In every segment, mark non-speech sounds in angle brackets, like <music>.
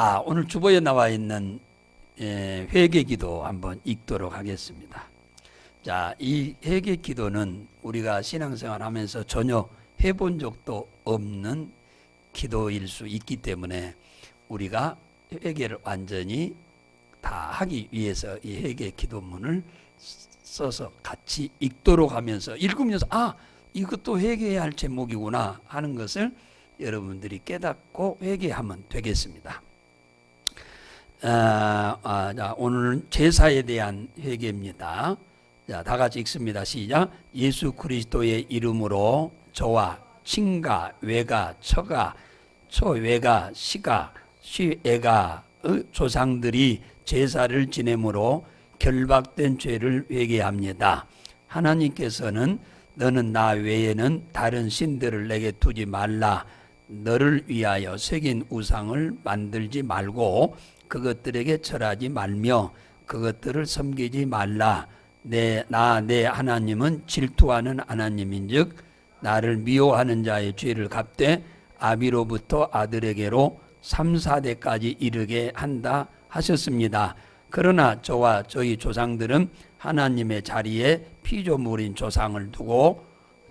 아, 오늘 주보에 나와 있는 예, 회개 기도 한번 읽도록 하겠습니다. 자, 이 회개 기도는 우리가 신앙생활 하면서 전혀 해본 적도 없는 기도일 수 있기 때문에 우리가 회개를 완전히 다 하기 위해서 이 회개 기도문을 써서 같이 읽도록 하면서 읽으면서 아, 이것도 회개해야 할 제목이구나 하는 것을 여러분들이 깨닫고 회개하면 되겠습니다. 아, 아, 자, 오늘 제사에 대한 회개입니다. 자, 다 같이 읽습니다. 시작. 예수 그리스도의 이름으로 저와 친가, 외가, 처가, 초외가, 시가, 시애가 조상들이 제사를 지내므로 결박된 죄를 회개합니다. 하나님께서는 너는 나 외에는 다른 신들을 내게 두지 말라. 너를 위하여 새긴 우상을 만들지 말고 그것들에게 절하지 말며 그것들을 섬기지 말라. 내 나 내 하나님은 질투하는 하나님인즉 나를 미워하는 자의 죄를 갚되 아비로부터 아들에게로 3, 4대까지 이르게 한다 하셨습니다. 그러나 저와 저희 조상들은 하나님의 자리에 피조물인 조상을 두고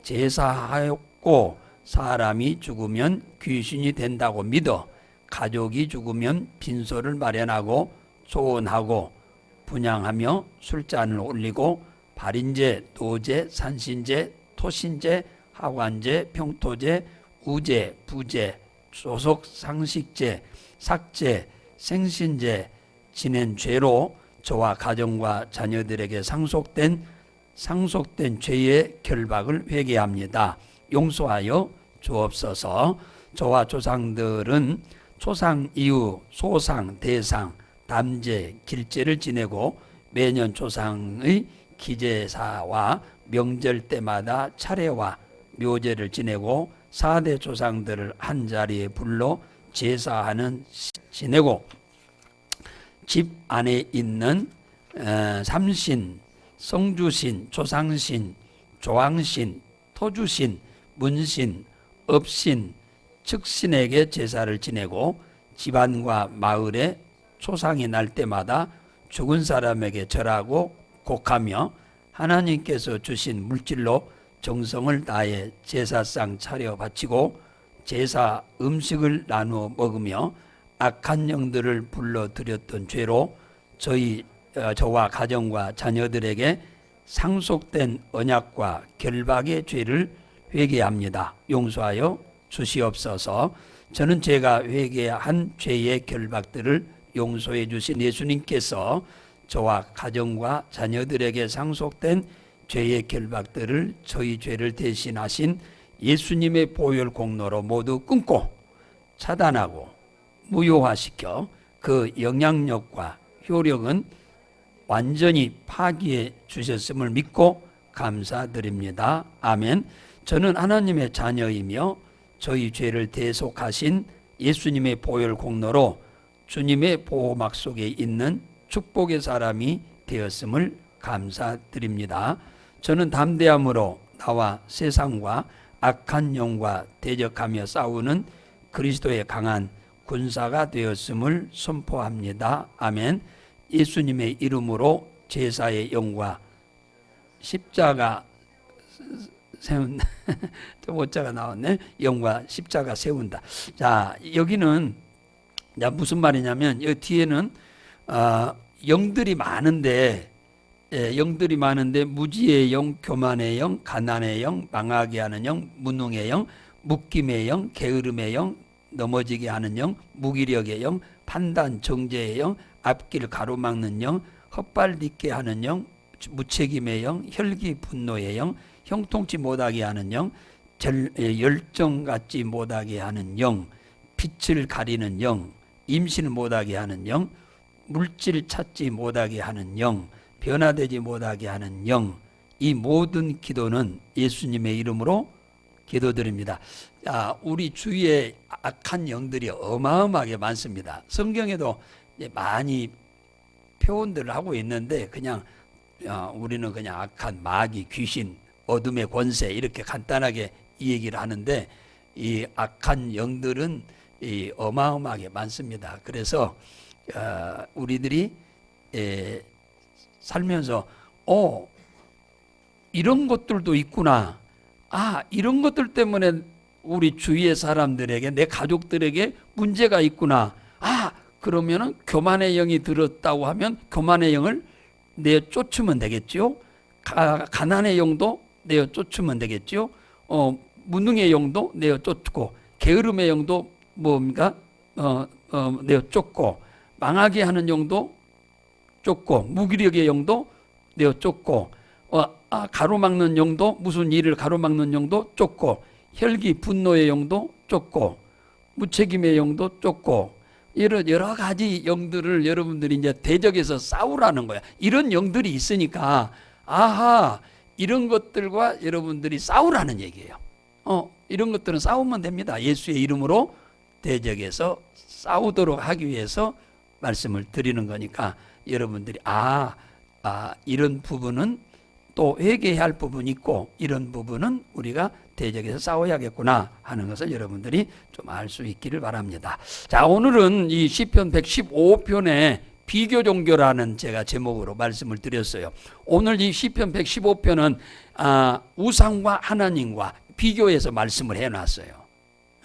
제사하였고 사람이 죽으면 귀신이 된다고 믿어 가족이 죽으면 빈소를 마련하고 소원하고 분양하며 술잔을 올리고 발인제, 노제, 산신제, 토신제, 하관제, 평토제, 우제, 부제, 소속 상식제, 삭제, 생신제 지낸 죄로 저와 가정과 자녀들에게 상속된 상속된 죄의 결박을 회개합니다. 용서하여 주옵소서. 저와 조상들은 초상 이후 소상, 대상, 담제, 길제를 지내고 매년 조상의 기제사와 명절 때마다 차례와 묘제를 지내고 사대 조상들을 한 자리에 불러 제사하는 지내고 집 안에 있는 어, 삼신, 성주신, 조상신, 조왕신, 토주신, 문신, 업신, 측신에게 제사를 지내고 집안과 마을에 초상이 날 때마다 죽은 사람에게 절하고 곡하며 하나님께서 주신 물질로 정성을 다해 제사상 차려 바치고 제사 음식을 나누어 먹으며 악한 영들을 불러 드렸던 죄로 저희 어, 저와 가정과 자녀들에게 상속된 언약과 결박의 죄를 회개합니다. 용서하여 주시옵소서. 저는 제가 회개한 죄의 결박들을 용서해 주신 예수님께서 저와 가정과 자녀들에게 상속된 죄의 결박들을 저희 죄를 대신하신 예수님의 보혈 공로로 모두 끊고 차단하고 무효화시켜 그 영향력과 효력은 완전히 파기해 주셨음을 믿고 감사드립니다. 아멘. 저는 하나님의 자녀이며 저희 죄를 대속하신 예수님의 보혈 공로로 주님의 보호막 속에 있는 축복의 사람이 되었음을 감사드립니다. 저는 담대함으로 나와 세상과 악한 영과 대적하며 싸우는 그리스도의 강한 군사가 되었음을 선포합니다. 아멘. 예수님의 이름으로 제사의 영과 십자가 세운 <laughs> 또 모자가 나왔네. 영과 십자가 세운다. 자 여기는 자 무슨 말이냐면 여 뒤에는 어, 영들이 많은데 예, 영들이 많은데 무지의 영, 교만의 영, 가난의 영, 망하게 하는 영, 무능의 영, 묶임의 영, 게으름의 영, 넘어지게 하는 영, 무기력의 영, 판단 정죄의 영, 앞길 가로막는 영, 헛발딛게 하는 영, 무책임의 영, 혈기 분노의 영, 형통치 못하게 하는 영, 절, 예, 열정 갖지 못하게 하는 영, 빛을 가리는 영, 임신을 못하게 하는 영, 물질 찾지 못하게 하는 영, 변화되지 못하게 하는 영, 이 모든 기도는 예수님의 이름으로 기도드립니다. 자, 우리 주위에 악한 영들이 어마어마하게 많습니다. 성경에도 많이 표현들을 하고 있는데 그냥 어, 우리는 그냥 악한 마귀, 귀신, 어둠의 권세 이렇게 간단하게 이 얘기를 하는데 이 악한 영들은 이 어마어마하게 많습니다. 그래서 어, 우리들이 에, 살면서 어 이런 것들도 있구나. 아 이런 것들 때문에 우리 주위의 사람들에게 내 가족들에게 문제가 있구나. 아 그러면은 교만의 영이 들었다고 하면 교만의 영을 내어 쫓으면 되겠죠. 가, 가난의 영도 내어 쫓으면 되겠죠. 어 무능의 영도 내어 쫓고 게으름의 영도 뭡니까? 어, 어 내어 쫓고 망하게 하는 영도 쫓고 무기력의 영도 내어 쫓고 어, 아, 가로막는 영도 무슨 일을 가로막는 영도 쫓고 혈기 분노의 영도 쫓고 무책임의 영도 쫓고 이런 여러 가지 영들을 여러분들이 이제 대적해서 싸우라는 거야. 이런 영들이 있으니까 아하 이런 것들과 여러분들이 싸우라는 얘기예요. 어 이런 것들은 싸우면 됩니다. 예수의 이름으로 대적해서 싸우도록 하기 위해서 말씀을 드리는 거니까 여러분들이 아, 아 이런 부분은 또 회개해야 할 부분이 있고 이런 부분은 우리가 대적해서 싸워야겠구나 하는 것을 여러분들이 좀 알 수 있기를 바랍니다. 자, 오늘은 이 시편 115편의 비교 종교라는 제가 제목으로 말씀을 드렸어요. 오늘 이 시편 115편은 아, 우상과 하나님과 비교해서 말씀을 해 놨어요.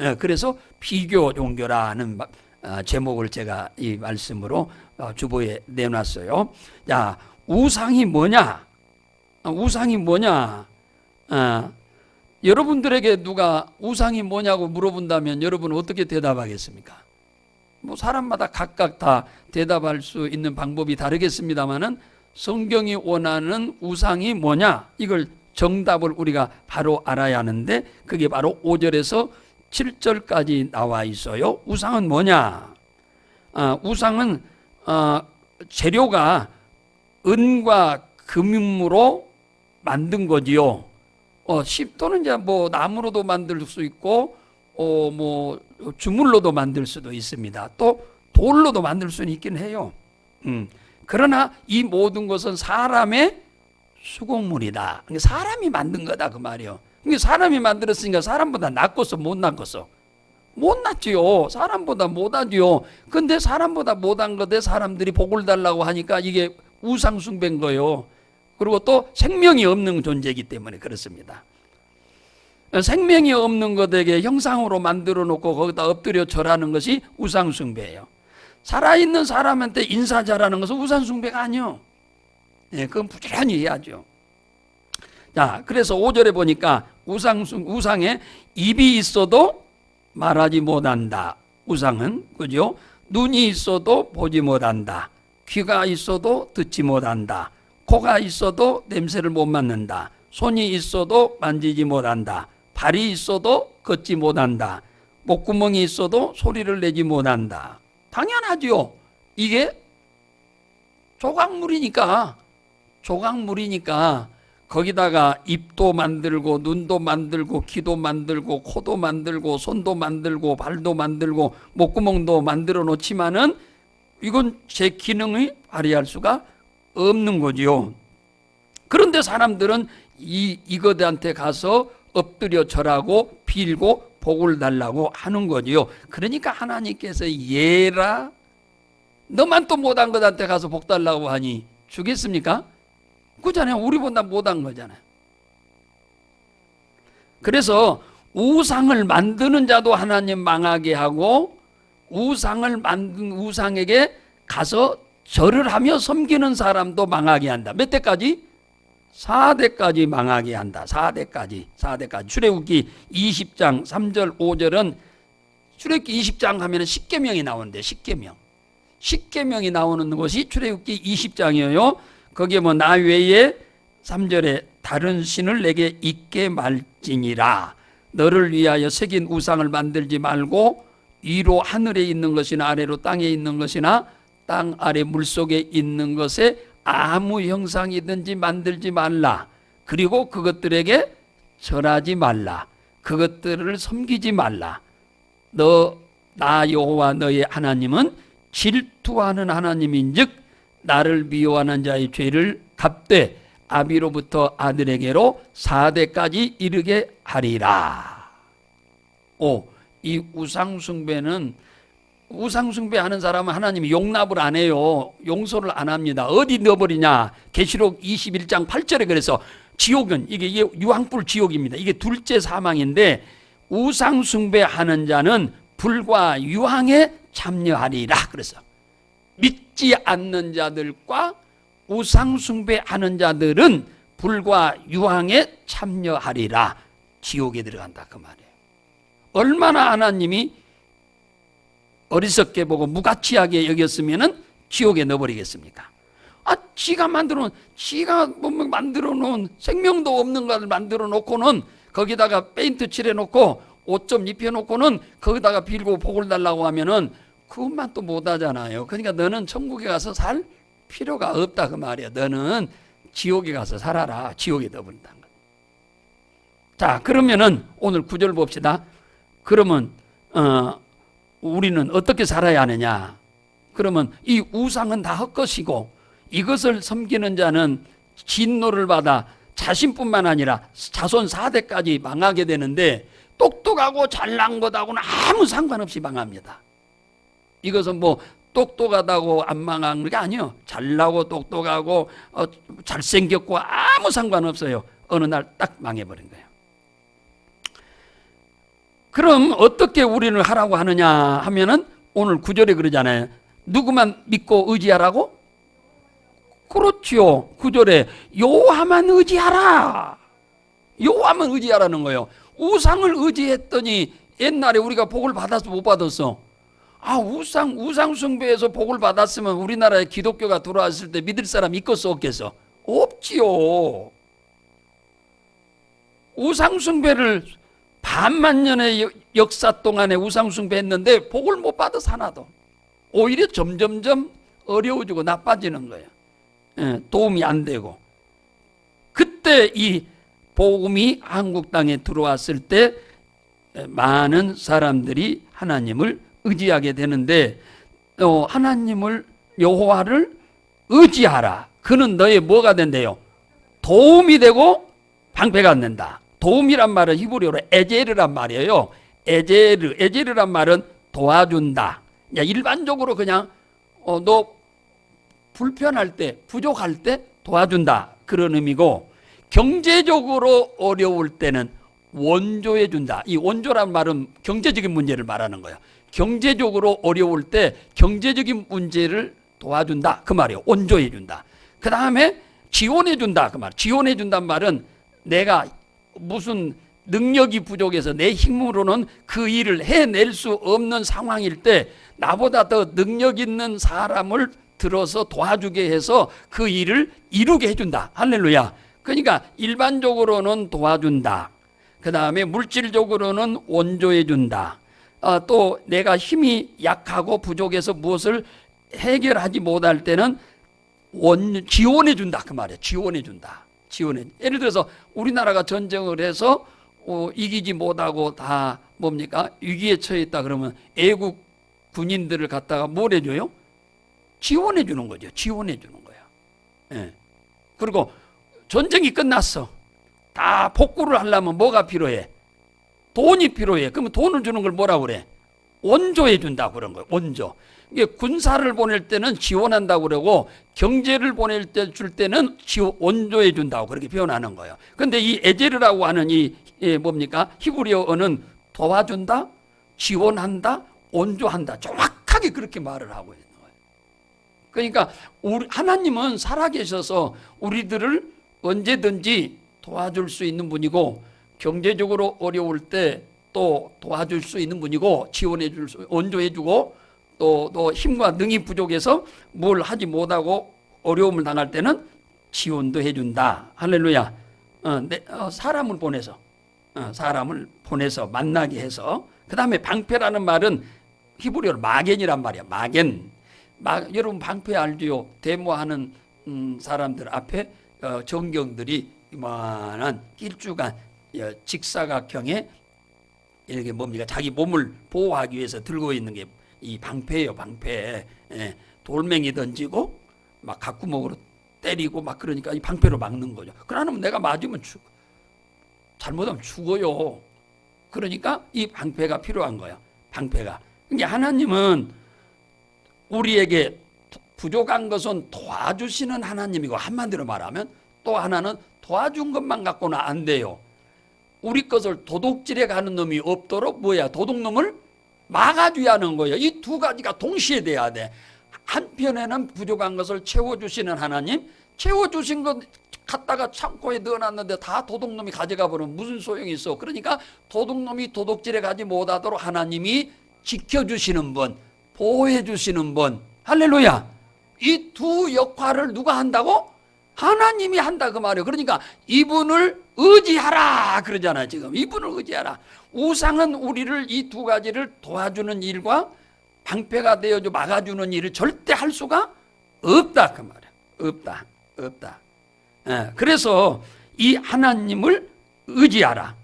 예, 그래서 비교 종교라는 아, 제목을 제가 이 말씀으로 어, 주보에 내놨어요. 자, 우상이 뭐냐? 아, 우상이 뭐냐? 아, 여러분들에게 누가 우상이 뭐냐고 물어본다면 여러분은 어떻게 대답하겠습니까? 뭐 사람마다 각각 다 대답할 수 있는 방법이 다르겠습니다만은 성경이 원하는 우상이 뭐냐? 이걸 정답을 우리가 바로 알아야 하는데 그게 바로 5절에서 7절까지 나와 있어요. 우상은 뭐냐? 아, 우상은 아, 재료가 은과 금으로 만든 거지요. 어, 십 또는 이제 뭐 나무로도 만들 수 있고, 어, 뭐 주물로도 만들 수도 있습니다. 또 돌로도 만들 수는 있긴 해요. 음. 그러나 이 모든 것은 사람의 수공물이다. 그러니까 사람이 만든 거다 그 말이요. 그러니까 사람이 만들었으니까 사람보다 낫고서 못 낫고서 못 낫지요. 사람보다 못하지요. 근데 사람보다 못한 것에 사람들이 복을 달라고 하니까 이게 우상숭배인 거요. 그리고 또 생명이 없는 존재이기 때문에 그렇습니다. 생명이 없는 것에게 형상으로 만들어 놓고 거기다 엎드려 절하는 것이 우상숭배예요. 살아있는 사람한테 인사 잘하는 것은 우상숭배가 아니요. 예, 그건 부지런히 해야죠. 자, 그래서 5절에 보니까 우상숭, 우상에 입이 있어도 말하지 못한다. 우상은, 그죠? 눈이 있어도 보지 못한다. 귀가 있어도 듣지 못한다. 코가 있어도 냄새를 못 맡는다. 손이 있어도 만지지 못한다. 발이 있어도 걷지 못한다. 목구멍이 있어도 소리를 내지 못한다. 당연하지요. 이게 조각물이니까, 조각물이니까, 거기다가 입도 만들고, 눈도 만들고, 귀도 만들고, 코도 만들고, 손도 만들고, 발도 만들고, 목구멍도 만들어 놓지만은 이건 제 기능이 발휘할 수가 없는 거지요. 그런데 사람들은 이 이것한테 가서 엎드려 절하고 빌고 복을 달라고 하는 거지요. 그러니까 하나님께서 얘라 너만 또 못한 것한테 가서 복 달라고 하니 주겠습니까? 그잖아요. 우리보다 못한 거잖아요. 그래서 우상을 만드는 자도 하나님 망하게 하고 우상을 만든 우상에게 가서 절을 하며 섬기는 사람도 망하게 한다. 몇 대까지? 4대까지 망하게 한다. 4대까지. 4대까지. 출애굽기 20장 3절 5절은 출애굽기 20장 하면은 10계명이 나오는데 10계명. 10계명이 나오는 것이 출애굽기 20장이에요. 거기에 뭐 나 외에 3절에 다른 신을 내게 있게 말지니라. 너를 위하여 새긴 우상을 만들지 말고 위로 하늘에 있는 것이나 아래로 땅에 있는 것이나 땅 아래 물 속에 있는 것에 아무 형상이든지 만들지 말라. 그리고 그것들에게 절하지 말라. 그것들을 섬기지 말라. 너, 나 여호와 너의 하나님은 질투하는 하나님인즉 나를 미워하는 자의 죄를 갚되 아비로부터 아들에게로 사대까지 이르게 하리라. 오, 이 우상 숭배는 우상숭배하는 사람은 하나님이 용납을 안 해요. 용서를 안 합니다. 어디 넣어버리냐? 계시록 21장 8절에 그래서 지옥은 이게 유황불 지옥입니다. 이게 둘째 사망인데 우상숭배하는 자는 불과 유황에 참여하리라. 그래서 믿지 않는 자들과 우상숭배하는 자들은 불과 유황에 참여하리라. 지옥에 들어간다 그 말이에요. 얼마나 하나님이 어리석게 보고 무가치하게 여겼으면은 지옥에 넣어버리겠습니까? 아, 지가 만들어 놓은, 지가 뭐 만들어 놓은 생명도 없는 것을 만들어 놓고는 거기다가 페인트 칠해 놓고 옷 좀 입혀 놓고는 거기다가 빌고 복을 달라고 하면은 그것만 또 못 하잖아요. 그러니까 너는 천국에 가서 살 필요가 없다 그 말이야. 너는 지옥에 가서 살아라. 지옥에 넣어버린다는 거야. 자, 그러면은 오늘 구절 봅시다. 그러면 어, 우리는 어떻게 살아야 하느냐? 그러면 이 우상은 다 헛것이고 이것을 섬기는 자는 진노를 받아 자신뿐만 아니라 자손 4대까지 망하게 되는데 똑똑하고 잘난 것하고는 아무 상관없이 망합니다. 이것은 뭐 똑똑하다고 안 망한 게 아니에요. 잘나고 똑똑하고 어, 잘생겼고 아무 상관없어요. 어느 날 딱 망해버린 거예요. 그럼 어떻게 우리는 하라고 하느냐 하면은 오늘 구절에 그러잖아요. 누구만 믿고 의지하라고? 그렇지요. 구절에 여호와만 의지하라. 여호와만 의지하라는 거예요. 우상을 의지했더니 옛날에 우리가 복을 받았어 못 받았어? 아 우상 우상 숭배에서 복을 받았으면 우리나라에 기독교가 들어왔을 때 믿을 사람 있겠어 없겠어? 없지요. 우상 숭배를 반만 년의 역사 동안에 우상 숭배했는데 복을 못 받아서 하나도 오히려 점점점 어려워지고 나빠지는 거예요. 예, 도움이 안 되고 그때 이 복음이 한국 땅에 들어왔을 때 많은 사람들이 하나님을 의지하게 되는데 어, 하나님을 여호와를 의지하라. 그는 너의 뭐가 된대요? 도움이 되고 방패가 안 된다. 도움이란 말은 히브리어로 에제르란 말이에요. 에제르, 에제르란 말은 도와준다. 야, 일반적으로 그냥 어, 너 불편할 때, 부족할 때 도와준다. 그런 의미고 경제적으로 어려울 때는 원조해 준다. 이 원조란 말은 경제적인 문제를 말하는 거예요. 경제적으로 어려울 때 경제적인 문제를 도와준다. 그 말이에요. 원조해 준다. 그 다음에 지원해 준다. 그 말. 지원해 준단 말은 내가 무슨 능력이 부족해서 내 힘으로는 그 일을 해낼 수 없는 상황일 때 나보다 더 능력 있는 사람을 들어서 도와주게 해서 그 일을 이루게 해준다. 할렐루야. 그러니까 일반적으로는 도와준다. 그 다음에 물질적으로는 원조해준다. 어, 또 내가 힘이 약하고 부족해서 무엇을 해결하지 못할 때는 원, 지원해준다. 그 말이야. 지원해준다. 지원해. 예를 들어서 우리나라가 전쟁을 해서 어, 이기지 못하고 다 뭡니까? 위기에 처해 있다 그러면 애국 군인들을 갖다가 뭘 해줘요? 지원해 주는 거죠. 지원해 주는 거야. 예. 그리고 전쟁이 끝났어. 다 복구를 하려면 뭐가 필요해? 돈이 필요해. 그러면 돈을 주는 걸 뭐라고 그래? 원조해 준다고 그런 거예요. 원조. 이게 군사를 보낼 때는 지원한다고 그러고 경제를 보낼 때 줄 때는 지원, 원조해 준다고 그렇게 표현하는 거예요. 근데 이 에제르라고 하는 이 예, 뭡니까? 히브리어는 도와준다, 지원한다, 원조한다. 정확하게 그렇게 말을 하고 있는 거예요. 그러니까 우리 하나님은 살아계셔서 우리들을 언제든지 도와줄 수 있는 분이고 경제적으로 어려울 때 또 도와줄 수 있는 분이고 지원해 줄 수, 원조해 주고 또, 또 힘과 능이 부족해서 뭘 하지 못하고 어려움을 당할 때는 지원도 해준다. 할렐루야. 어, 내, 어, 사람을 보내서, 어, 사람을 보내서 만나게 해서, 그 다음에 방패라는 말은 히브리어로 마겐이란 말이야. 마겐. 마, 여러분 방패 알지요? 데모하는 음, 사람들 앞에 어, 정경들이 이만한 길쭉한 어, 직사각형의 이렇게 뭡니까? 자기 몸을 보호하기 위해서 들고 있는 게 이 방패예요, 방패. 예, 돌멩이 던지고 막 각구목으로 때리고 막 그러니까 이 방패로 막는 거죠. 그러면 내가 맞으면 죽, 잘못하면 죽어요. 그러니까 이 방패가 필요한 거예요. 방패가. 그러니까 하나님은 우리에게 부족한 것은 도와주시는 하나님이고 한마디로 말하면 또 하나는 도와준 것만 갖고는 안 돼요. 우리 것을 도둑질해 가는 놈이 없도록 뭐야 도둑놈을 막아줘야 하는 거예요. 이 두 가지가 동시에 돼야 돼. 한편에는 부족한 것을 채워주시는 하나님, 채워주신 것 갖다가 창고에 넣어놨는데 다 도둑놈이 가져가 버리면 무슨 소용이 있어. 그러니까 도둑놈이 도둑질해 가지 못하도록 하나님이 지켜주시는 분, 보호해주시는 분. 할렐루야. 이 두 역할을 누가 한다고? 하나님이 한다 그 말이에요. 그러니까 이분을 의지하라 그러잖아요. 지금 이분을 의지하라. 우상은 우리를 이 두 가지를 도와주는 일과 방패가 되어줘 막아주는 일을 절대 할 수가 없다 그 말이에요. 없다, 없다. 예, 그래서 이 하나님을 의지하라.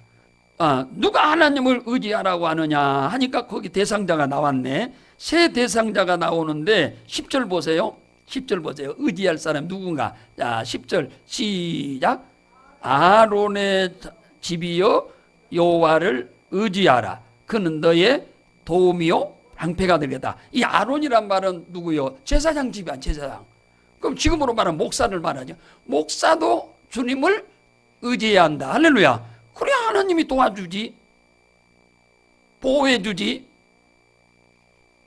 아, 누가 하나님을 의지하라고 하느냐 하니까 거기 대상자가 나왔네. 새 대상자가 나오는데 10절 보세요. 10절 보세요. 의지할 사람 누군가. 자, 10절 시작. 아론의 집이여 여호와를 의지하라. 그는 너의 도움이요 방패가 되겠다. 이 아론이란 말은 누구요? 제사장 집이야, 제사장. 그럼 지금으로 말하면 목사를 말하죠. 목사도 주님을 의지해야 한다. 할렐루야. 그래 하나님이 도와주지. 보호해주지.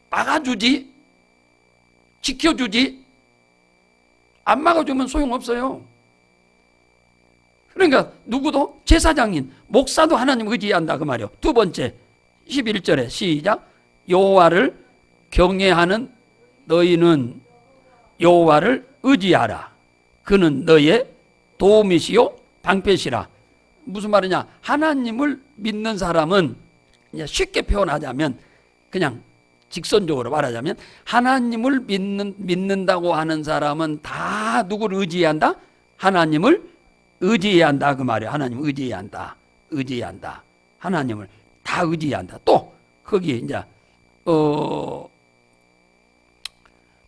막아주지. 지켜주지. 안 막아주면 소용없어요. 그러니까 누구도 제사장인 목사도 하나님 의지한다 그 말이요. 두 번째 11절에 시작 여호와를 경외하는 너희는 여호와를 의지하라. 그는 너의 도움이시요 방패시라. 무슨 말이냐? 하나님을 믿는 사람은 쉽게 표현하자면 그냥 직선적으로 말하자면 하나님을 믿는 믿는다고 하는 사람은 다 누구를 의지한다? 하나님을 의지해야 한다 그 말이에요. 하나님 의지해야 한다. 의지해야 한다. 하나님을 다 의지해야 한다. 또 거기 이제 어,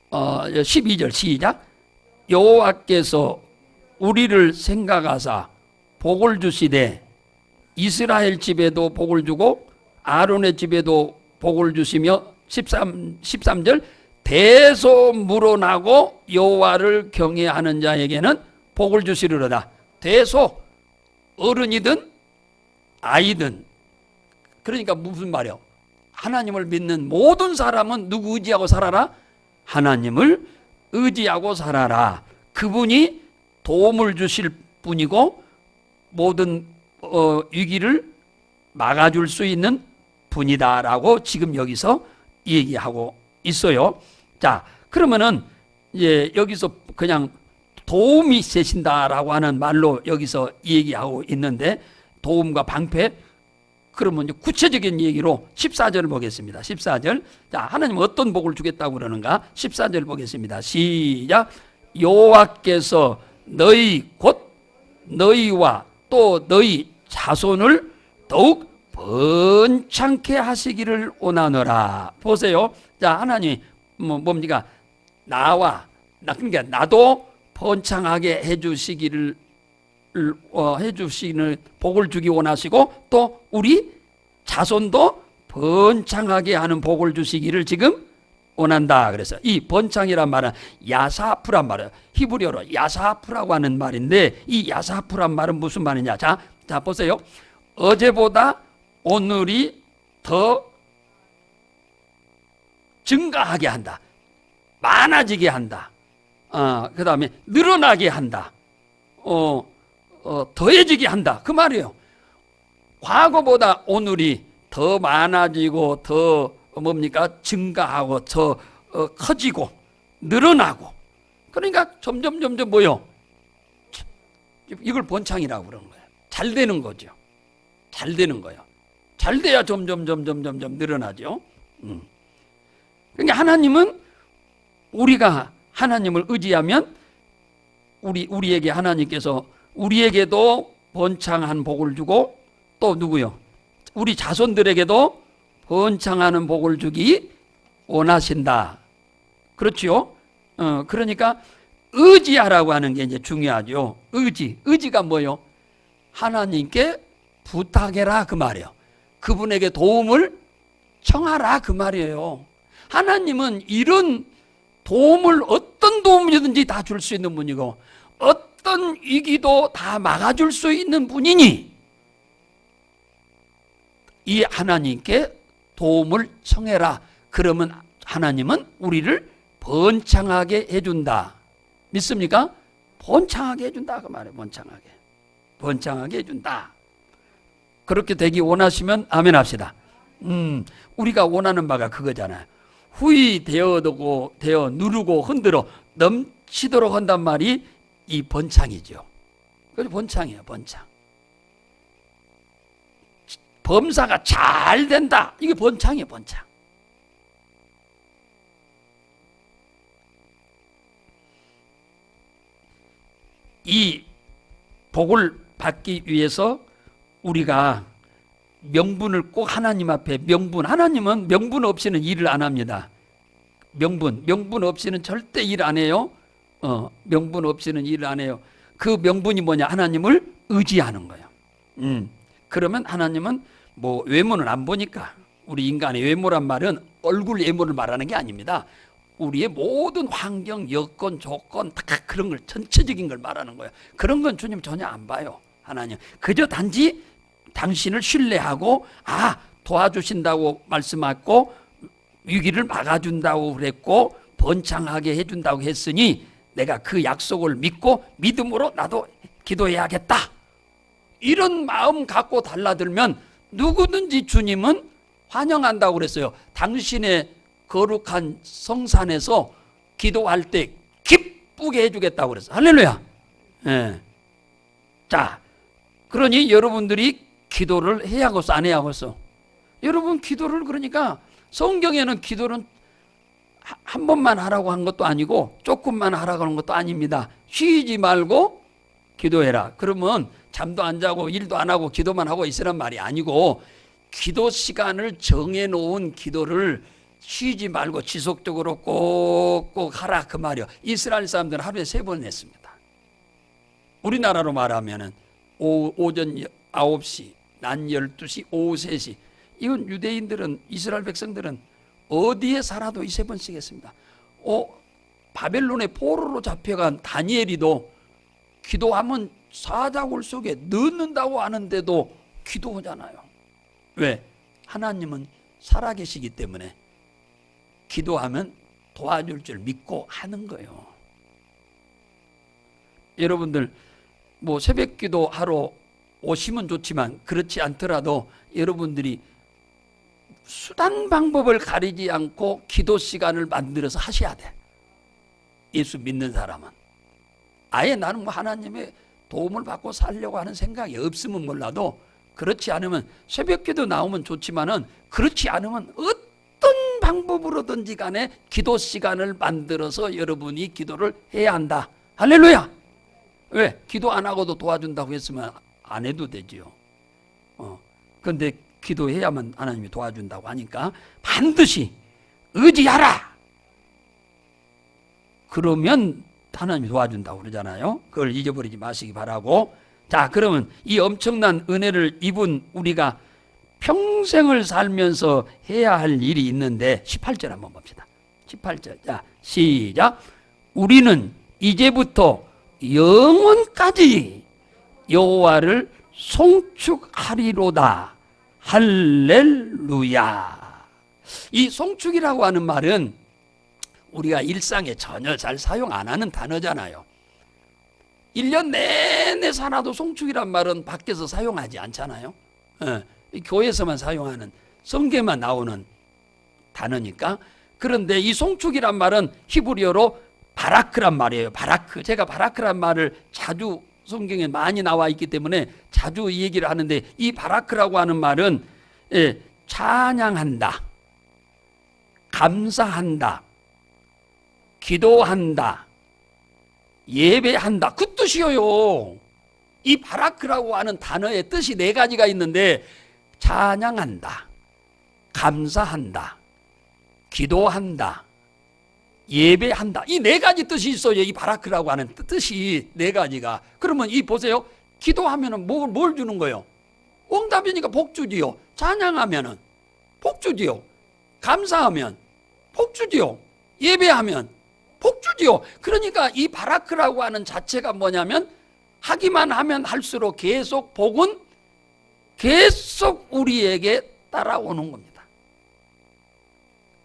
어 12절 시작 여호와께서 우리를 생각하사 복을 주시되 이스라엘 집에도 복을 주고 아론의 집에도 복을 주시며 13 13절 대소 물어나고 여호와를 경외하는 자에게는 복을 주시리로다. 대소 어른이든 아이든 그러니까 무슨 말이요? 하나님을 믿는 모든 사람은 누구 의지하고 살아라? 하나님을 의지하고 살아라. 그분이 도움을 주실 분이고 모든 어, 위기를 막아줄 수 있는 분이다라고 지금 여기서 얘기하고 있어요. 자, 그러면은 이제 여기서 그냥 도움이 되신다라고 하는 말로 여기서 얘기하고 있는데 도움과 방패 그러면 이제 구체적인 얘기로 14절을 보겠습니다. 14절. 자, 하나님 어떤 복을 주겠다고 그러는가? 14절 보겠습니다. 시작. 여호와께서 너희 곧 너희와 또 너희 자손을 더욱 번창케 하시기를 원하노라. 보세요. 자, 하나님 뭐 뭡니까? 나와 나 그러니까 나도 번창하게 해 주시기를 어, 해주시는 복을 주기 원하시고 또 우리 자손도 번창하게 하는 복을 주시기를 지금 원한다. 그래서 이 번창이란 말은 야사프란 말이에요. 히브리어로 야사프라고 하는 말인데 이 야사프란 말은 무슨 말이냐? 자, 자 보세요. 어제보다 오늘이 더 증가하게 한다. 많아지게 한다. 어, 그 다음에 늘어나게 한다. 어, 어, 더해지게 한다. 그 말이에요. 과거보다 오늘이 더 많아지고 더 뭡니까 증가하고 더 어, 커지고 늘어나고 그러니까 점점 점점 뭐요? 이걸 번창이라고 그러는 거예요. 잘 되는 거죠. 잘 되는 거예요. 잘 돼야 점점 점점 점점 늘어나죠. 음. 그러니까 하나님은 우리가 하나님을 의지하면 우리 우리에게 하나님께서 우리에게도 번창한 복을 주고 또 누구요? 우리 자손들에게도 번창하는 복을 주기 원하신다. 그렇지요? 어, 그러니까 의지하라고 하는 게 이제 중요하죠. 의지. 의지가 뭐요? 하나님께 부탁해라 그 말이에요. 그분에게 도움을 청하라 그 말이에요. 하나님은 이런 도움을 어떤 도움이든지 다 줄 수 있는 분이고 어떤 위기도 다 막아줄 수 있는 분이니 이 하나님께 도움을 청해라. 그러면 하나님은 우리를 번창하게 해준다. 믿습니까? 번창하게 해준다. 그 말이에요. 번창하게. 번창하게 해준다. 그렇게 되기 원하시면 아멘 합시다. 음, 우리가 원하는 바가 그거잖아요. 후이 되어두고, 되어 누르고 흔들어 넘치도록 한단 말이 이 번창이죠. 그래서 번창이에요, 번창. 범사가 잘 된다. 이게 번창이에요, 번창. 이 복을 받기 위해서 우리가 명분을 꼭 하나님 앞에 명분 하나님은 명분 없이는 일을 안 합니다. 명분 명분 없이는 절대 일 안 해요. 어, 명분 없이는 일을 안 해요. 그 명분이 뭐냐? 하나님을 의지하는 거예요. 음. 그러면 하나님은 뭐 외모는 안 보니까 우리 인간의 외모란 말은 얼굴 외모를 말하는 게 아닙니다. 우리의 모든 환경, 여건, 조건 다 그런 걸 전체적인 걸 말하는 거예요. 그런 건 주님 전혀 안 봐요. 하나님. 그저 단지 당신을 신뢰하고 아 도와주신다고 말씀하고 위기를 막아준다고 그랬고 번창하게 해준다고 했으니 내가 그 약속을 믿고 믿음으로 나도 기도해야겠다. 이런 마음 갖고 달라들면 누구든지 주님은 환영한다고 그랬어요. 당신의 거룩한 성산에서 기도할 때 기쁘게 해주겠다고 그랬어요. 할렐루야. 예. 자, 그러니 여러분들이 기도를 해야 하겠어, 안 해야 하겠어? 여러분 기도를 그러니까 성경에는 기도는 하- 한 번만 하라고 한 것도 아니고 조금만 하라고 하는 것도 아닙니다. 쉬지 말고 기도해라. 그러면 잠도 안 자고 일도 안 하고 기도만 하고 있으란 말이 아니고 기도 시간을 정해 놓은 기도를 쉬지 말고 지속적으로 꼭꼭 하라 그 말이요. 이스라엘 사람들은 하루에 세 번 했습니다. 우리나라로 말하면은 오, 오전 9시, 낮 12시, 오후 3시. 이건 유대인들은 이스라엘 백성들은 어디에 살아도 이 세 번씩 했습니다. 어, 바벨론의 포로로 잡혀간 다니엘이도 기도하면 사자굴 속에 넣는다고 하는데도 기도하잖아요. 왜? 하나님은 살아계시기 때문에 기도하면 도와줄 줄 믿고 하는 거예요. 여러분들 뭐 새벽 기도 하러 오시면 좋지만 그렇지 않더라도 여러분들이 수단 방법을 가리지 않고 기도 시간을 만들어서 하셔야 돼. 예수 믿는 사람은 아예 나는 뭐 하나님의 도움을 받고 살려고 하는 생각이 없으면 몰라도 그렇지 않으면 새벽 기도 나오면 좋지만은 그렇지 않으면 어떤 방법으로든지 간에 기도 시간을 만들어서 여러분이 기도를 해야 한다. 할렐루야. 왜? 기도 안 하고도 도와준다고 했으면 안 해도 되지요. 어. 근데 기도해야만 하나님이 도와준다고 하니까 반드시 의지하라. 그러면 하나님이 도와준다고 그러잖아요. 그걸 잊어버리지 마시기 바라고. 자, 그러면 이 엄청난 은혜를 입은 우리가 평생을 살면서 해야 할 일이 있는데 18절 한번 봅시다. 18절. 자, 시작. 우리는 이제부터 영원까지 여호와를 송축하리로다. 할렐루야. 이 송축이라고 하는 말은 우리가 일상에 전혀 잘 사용 안 하는 단어잖아요. 1년 내내 살아도 송축이란 말은 밖에서 사용하지 않잖아요. 예, 이 교회에서만 사용하는 성경에만 나오는 단어니까. 그런데 이 송축이란 말은 히브리어로 바라크란 말이에요. 바라크. 제가 바라크란 말을 자주 성경에 많이 나와 있기 때문에 자주 이 얘기를 하는데 이 바라크라고 하는 말은 예, 찬양한다. 감사한다. 기도한다. 예배한다. 그 뜻이에요. 이 바라크라고 하는 단어의 뜻이 네 가지가 있는데 찬양한다. 감사한다. 기도한다. 예배한다. 이 네 가지 뜻이 있어요. 이 바라크라고 하는 뜻이 네 가지가. 그러면 이 보세요. 기도하면은 뭘, 뭘 주는 거예요? 응답이니까 복주지요. 찬양하면은 복주지요. 감사하면 복주지요. 예배하면 복주지요. 그러니까 이 바라크라고 하는 자체가 뭐냐면 하기만 하면 할수록 계속 복은 계속 우리에게 따라오는 겁니다.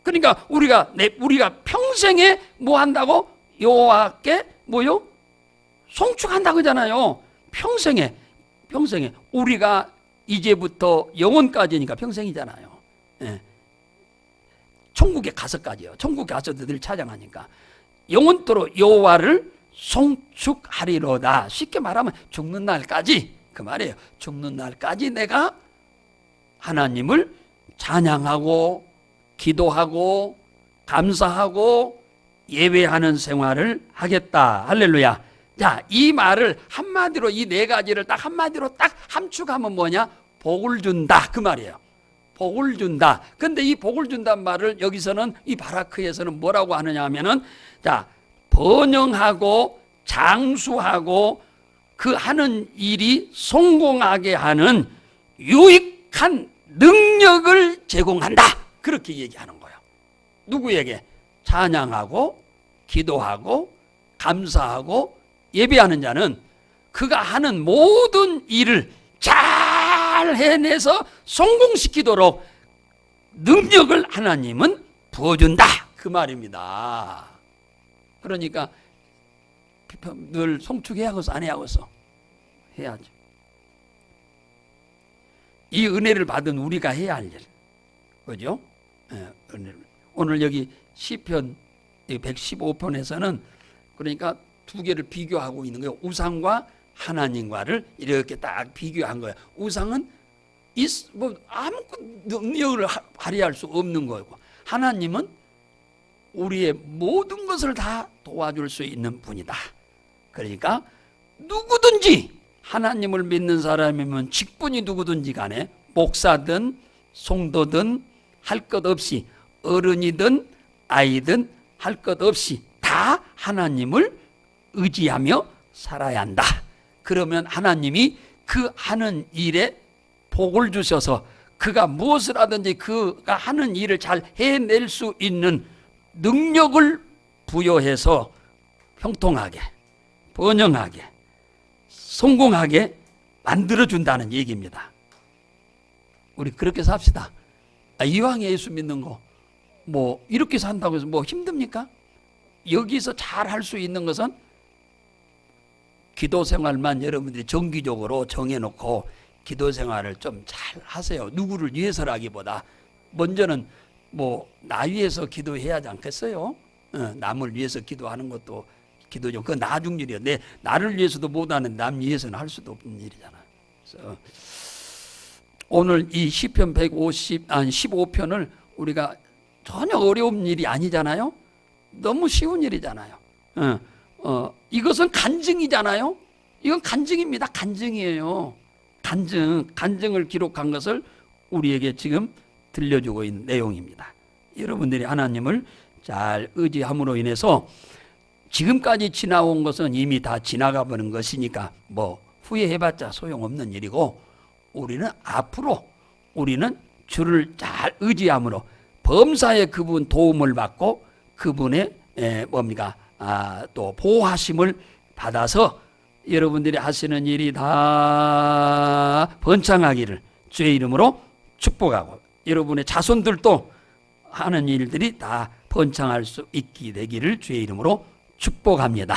그러니까 우리가 내 우리가 평생에 뭐 한다고 여호와께 뭐요? 송축한다 그러잖아요. 평생에 평생에 우리가 이제부터 영원까지니까 평생이잖아요. 예. 천국에 가서까지요. 천국에 가서도 늘 찬양하니까 영원토록 여호와를 송축하리로다. 쉽게 말하면 죽는 날까지 그 말이에요. 죽는 날까지 내가 하나님을 찬양하고 기도하고 감사하고 예배하는 생활을 하겠다. 할렐루야. 자, 이 말을 한마디로 이 네 가지를 딱 한마디로 딱 함축하면 뭐냐? 복을 준다. 그 말이에요. 복을 준다. 근데 이 복을 준단 말을 여기서는 이 바라크에서는 뭐라고 하느냐 하면은 자, 번영하고 장수하고 그 하는 일이 성공하게 하는 유익한 능력을 제공한다. 그렇게 얘기하는 거예요. 누구에게? 찬양하고 기도하고 감사하고 예배하는 자는 그가 하는 모든 일을 잘 해내서 성공시키도록 능력을 하나님은 부어준다. 그 말입니다. 그러니까 늘 송축해야 하고서 안 해야 하고서 해야죠. 이 은혜를 받은 우리가 해야 할 일. 그죠? 예. 오늘 여기 시편 115편에서는 그러니까 두 개를 비교하고 있는 거예요. 우상과 하나님과를 이렇게 딱 비교한 거예요. 우상은 있, 뭐 아무 능력을 하- 발휘할 수 없는 거고 하나님은 우리의 모든 것을 다 도와줄 수 있는 분이다. 그러니까 누구든지 하나님을 믿는 사람이면 직분이 누구든지 간에 목사든 송도든 할 것 없이 어른이든 아이든 할 것 없이 다 하나님을 의지하며 살아야 한다. 그러면 하나님이 그 하는 일에 복을 주셔서 그가 무엇을 하든지 그가 하는 일을 잘 해낼 수 있는 능력을 부여해서 형통하게, 번영하게, 성공하게 만들어준다는 얘기입니다. 우리 그렇게 삽시다. 아, 이왕 예수 믿는 거, 뭐, 이렇게 산다고 해서 뭐 힘듭니까? 여기서 잘 할 수 있는 것은 기도 생활만 여러분들이 정기적으로 정해놓고 기도 생활을 좀 잘 하세요. 누구를 위해서라기보다 먼저는 뭐 나 위해서 기도해야 하지 않겠어요? 어, 남을 위해서 기도하는 것도 기도죠. 그 나중 일이야. 내 나를 위해서도 못하는 남 위해서는 할 수도 없는 일이잖아. 그래서 오늘 이 시편 150 아니 15편을 우리가 전혀 어려운 일이 아니잖아요. 너무 쉬운 일이잖아요. 어, 어, 이것은 간증이잖아요. 이건 간증입니다. 간증이에요. 간증, 간증을 기록한 것을 우리에게 지금 들려주고 있는 내용입니다. 여러분들이 하나님을 잘 의지함으로 인해서 지금까지 지나온 것은 이미 다 지나가 버린 것이니까 뭐 후회해봤자 소용없는 일이고 우리는 앞으로 우리는 주를 잘 의지함으로 범사의 그분 도움을 받고 그분의 에, 뭡니까 아, 또 보호하심을 받아서 여러분들이 하시는 일이 다 번창하기를 주의 이름으로 축복하고 여러분의 자손들도 하는 일들이 다 번창할 수 있게 되기를 주의 이름으로 축복합니다.